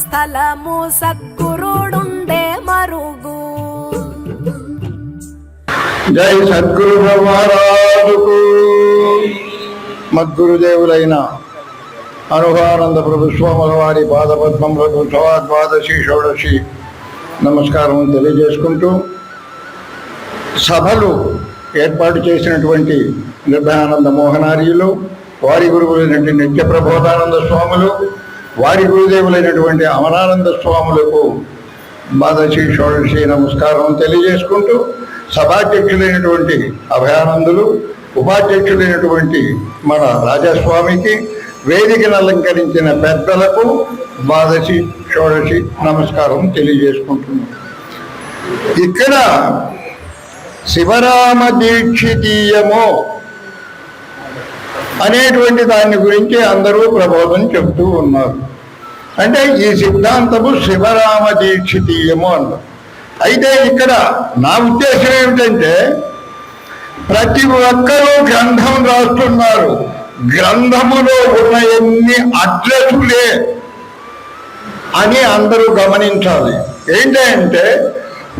స్థలము సద్గురుడుండే మరుగు. జై సద్గురు బ్రహ్మరాజుకు మద్గురుదేవులైన అనుభవానంద ప్రభు స్వాముల వారి పాదపద్మములకు సవాద్వాదశి షోడశి నమస్కారం తెలియజేసుకుంటూ సభలు ఏర్పాటు చేసినటువంటి నిర్భయానంద మోహనార్యులు వారి గురువులైనటువంటి నిత్య ప్రబోధానంద స్వాములు వారి గురుదేవులైనటువంటి అమరానంద స్వాములకు ద్వాదశి షోడశి నమస్కారం తెలియజేసుకుంటూ సభాధ్యక్షులైనటువంటి అభయానందులు ఉపాధ్యక్షులైనటువంటి మన రాజస్వామికి వేదికను అలంకరించిన పెద్దలకు ద్వాదశి షోడశి నమస్కారం తెలియజేసుకుంటున్నాం. ఇక్కడ శివరామ దీక్షితీయమో అనేటువంటి దాని గురించి అందరూ ప్రబోధం చెప్తూ ఉన్నారు. అంటే ఈ సిద్ధాంతము శివరామ దీక్షితీయము అన్నారు అయితే ఇక్కడ నా ఉద్దేశం ఏమిటంటే ప్రతి ఒక్కరూ గ్రంథం రాస్తున్నారు. గ్రంథములో ఉన్న ఎన్ని అడ్రస్లే అని అందరూ గమనించాలి. ఏంటంటే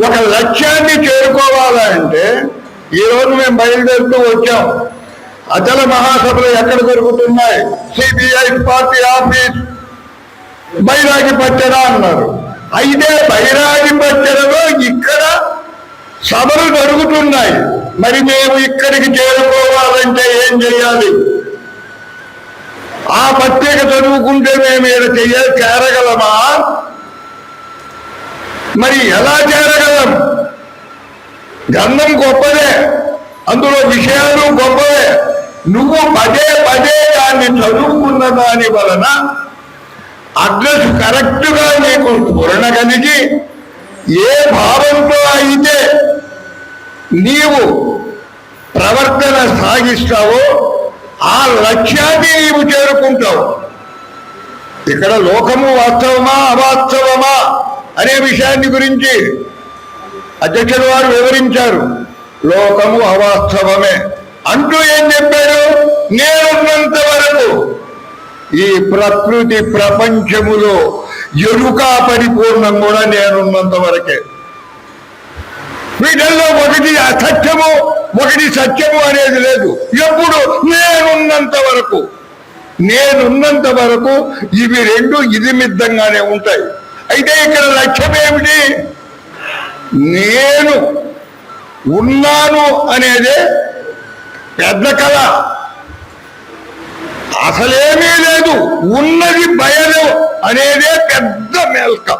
ఒక లక్ష్యాన్ని చేరుకోవాలంటే ఈరోజు మేము బయలుదేరుతూ వచ్చాం. అచల మహాసభలు ఎక్కడ జరుగుతున్నాయి? CBI party office. బైరాగి పచ్చడ అన్నారు. అయితే బైరాగి పచ్చడలో ఇక్కడ సభలు జరుగుతున్నాయి. మరి మేము ఇక్కడికి చేరుకోవాలంటే ఏం చేయాలి? ఆ పత్రిక చదువుకుంటే మేము ఇక్కడ చేయ చేరగలమా? మరి ఎలా చేరగలం? గంధం గొప్పదే. అందులో విషయాలు గొప్పవే. నువ్వు పదే పదే దాన్ని చదువుకున్న దాని వలన అడ్రస్ కరెక్ట్గా నీకు స్ఫురణ కలిగి ఏ భావంతో అయితే నీవు ప్రవర్తన సాగిస్తావో ఆ లక్ష్యాన్ని నీవు చేరుకుంటావు. ఇక్కడ లోకము వాస్తవమా అవాస్తవమా అనే విషయాన్ని గురించి అధ్యక్షుల వారు వివరించారు. లోకము అవాస్తవమే. అంటూ ఏం చెప్పారు? నేనున్నంత వరకు ఈ ప్రకృతి ప్రపంచములో ఎరుక పరిపూర్ణం కూడా నేనున్నంత వరకే. వీటిల్లో ఒకటి అసత్యము ఒకటి సత్యము అనేది లేదు. ఎప్పుడు? నేనున్నంత వరకు. నేనున్నంత వరకు ఇవి రెండు ఇదిమిద్దంగానే ఉంటాయి. అయితే ఇక్కడ లక్ష్యం ఏమిటి? నేను ఉన్నాను అనేదే పెద్ద కళ. అసలేమీ లేదు. ఉన్నది బయలు అనేదే పెద్ద మేల్క.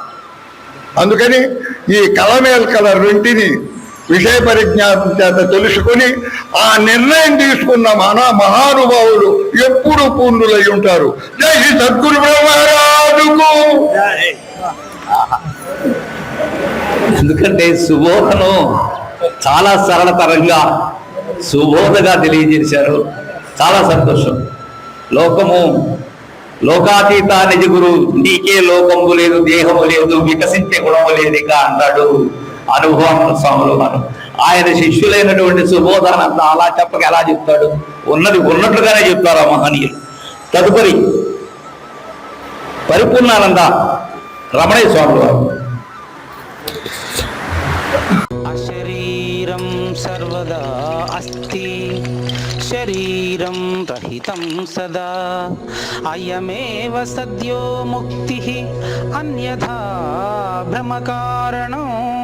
అందుకని ఈ కళ మేల్కల రెంటిని విషయ పరిజ్ఞానం చేత తెలుసుకొని ఆ నిర్ణయం తీసుకున్న మన మహానుభావులు ఎప్పుడు పూర్ణులై ఉంటారు. జై శ్రీ సద్గురు బ్రహ్మరాజుకు. ఎందుకంటే సుబోధను చాలా సరళతరంగా సుబోధగా తెలియజేశారు. చాలా సంతోషం. లోకము లోకాతీత నిజ గురు నీకే లోకము లేదు దేహము లేదు వికసించే గుణము లేదు అంటాడు అనుభవం స్వాములు మనం ఆయన శిష్యులైనటువంటి సుబోధానంద అలా చెప్పక ఎలా చెప్తాడు? ఉన్నది ఉన్నట్లుగానే చెప్తారు ఆ మహనీయులు. తదుపరి పరిపూర్ణానంద రమణయ్య స్వాములు వారు అశరీరం సర్వదా అస్తి. శరీరం రహితం సదా. అయమేవ సద్యో ముక్తి అన్యథా భ్రమకారణం.